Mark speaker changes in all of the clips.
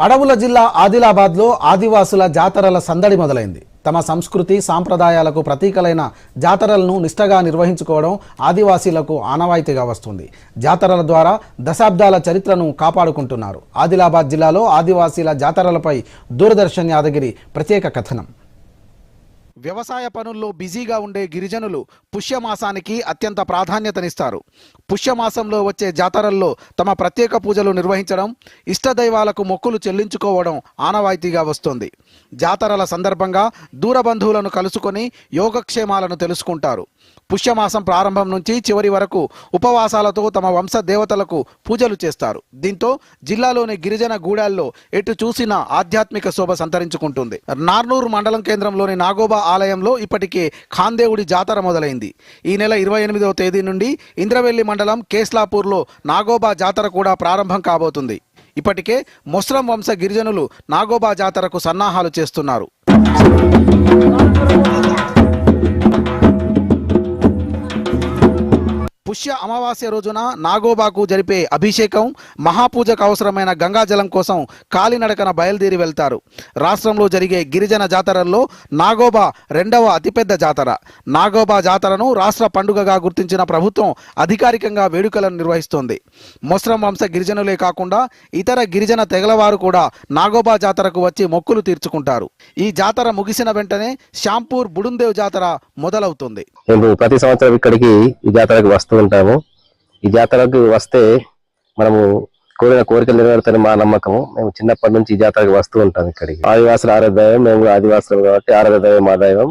Speaker 1: అడవుల జిల్లా ఆదిలాబాద్లో ఆదివాసుల జాతరల సందడి మొదలైంది. తమ సంస్కృతి సాంప్రదాయాలకు ప్రతీకలైన జాతరలను నిష్టగా నిర్వహించుకోవడం ఆదివాసీలకు ఆనవాయితీగా వస్తుంది. జాతరల ద్వారా దశాబ్దాల చరిత్రను కాపాడుకుంటున్నారు. ఆదిలాబాద్ జిల్లాలో ఆదివాసీల జాతరలపై దూరదర్శన్ యాదగిరి ప్రత్యేక కథనం. వ్యవసాయ పనుల్లో బిజీగా ఉండే గిరిజనులు పుష్యమాసానికి అత్యంత ప్రాధాన్యతనిస్తారు. పుష్యమాసంలో వచ్చే జాతరల్లో తమ ప్రత్యేక పూజలు నిర్వహించడం ఇష్టదైవాలకు మొక్కులు చెల్లించుకోవడం ఆనవాయితీగా వస్తుంది. జాతరల సందర్భంగా దూరబంధువులను కలుసుకొని యోగక్షేమాలను తెలుసుకుంటారు. పుష్యమాసం ప్రారంభం నుంచి చివరి వరకు ఉపవాసాలతో తమ వంశ దేవతలకు పూజలు చేస్తారు. దీంతో జిల్లాలోని గిరిజన గూడాల్లో ఎటు చూసినా ఆధ్యాత్మిక శోభ సంతరించుకుంటుంది. నార్నూరు మండలం కేంద్రంలోని నాగోబా ఆలయంలో ఇప్పటికే ఖాందేవుడి జాతర మొదలైంది. ఈ నెల ఇరవై ఎనిమిదవ తేదీ నుండి ఇంద్రవెల్లి మండలం కేస్లాపూర్లో నాగోబా జాతర కూడా ప్రారంభం కాబోతుంది. ఇప్పటికే మొస్రం వంశ గిరిజనులు నాగోబా జాతరకు సన్నాహాలు చేస్తున్నారు. పుష్య అమావాస్య రోజున నాగోబాకు జరిపే అభిషేకం మహాపూజకు అవసరమైన గంగాజలం కోసం కాలినడకన బయలుదేరి వెళ్తారు. రాష్ట్రంలో జరిగే గిరిజన జాతరల్లో నాగోబా రెండవ అతిపెద్ద జాతర. నాగోబా జాతరను రాష్ట్ర పండుగగా గుర్తించిన ప్రభుత్వం అధికారికంగా వేడుకలను నిర్వహిస్తోంది. మొస్రం వంశ గిరిజనులే కాకుండా ఇతర గిరిజన తెగలవారు కూడా నాగోబా జాతరకు వచ్చి మొక్కులు తీర్చుకుంటారు. ఈ జాతర ముగిసిన వెంటనే శ్యాంపూర్ బుడుందేవ్ జాతర మొదలవుతుంది.
Speaker 2: ప్రతి సంవత్సరం ఇక్కడికి ఈ జాతరకు వస్తూ ఉంటాము ఈ జాతరకు వస్తే మనము కోరిన కోరికలు నెరవేరుతాయని మా నమ్మకము. మేము చిన్నప్పటి నుంచి ఈ జాతరకు వస్తూ ఉంటాం ఇక్కడికి. ఆదివాసుల ఆరాధ్య మేము ఆదివాసులు కాబట్టి ఆరాధ్య మా దైవం.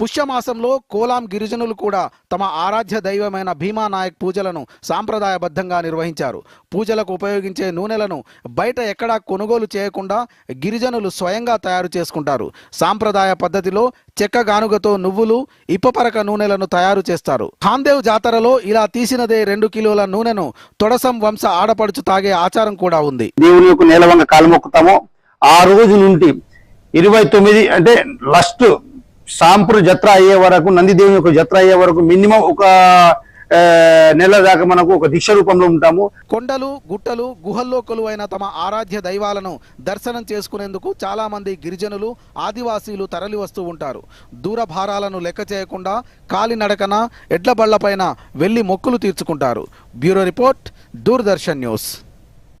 Speaker 1: పుష్యమాసంలో కోలాం గిరిజనులు కూడా తమ ఆరాధ్య దైవమైన భీమా నాయక్ పూజలను సాంప్రదాయబద్ధంగా నిర్వహించారు. పూజలకు ఉపయోగించే నూనెలను బయట ఎక్కడా కొనుగోలు చేయకుండా గిరిజనులు స్వయంగా తయారు చేసుకుంటారు. సాంప్రదాయ పద్ధతిలో చెక్క గానుగతో నువ్వులు ఇప్పపరక నూనెలను తయారు చేస్తారు. ఖాందేవ్ జాతరలో ఇలా తీసినదే రెండు కిలోల నూనెను తొడసం వంశ ఆడపడుచు తాగే ఆచారం కూడా ఉంది.
Speaker 3: దేవుని యొక్క నేలవంగ కాలు మొక్కుతాము. ఆ రోజు నుండి ఇరవై తొమ్మిది అంటే లాస్ట్ సాంపురు జత్ర అయ్యే వరకు నందిదేవి యొక్క జత్ర అయ్యే వరకు మినిమం ఒక నెల దాకా మనకు ఒక దీక్ష రూపంలో ఉంటాము.
Speaker 1: కొండలు గుట్టలు గుహల్లో కొలువైన తమ ఆరాధ్య దైవాలను దర్శనం చేసుకునేందుకు చాలా మంది గిరిజనులు ఆదివాసీలు తరలి వస్తూ ఉంటారు. దూర భారాలను లెక్క చేయకుండా కాలినడకన ఎడ్ల బళ్ళపైన వెళ్ళి మొక్కులు తీర్చుకుంటారు. Bureau report Doordarshan news.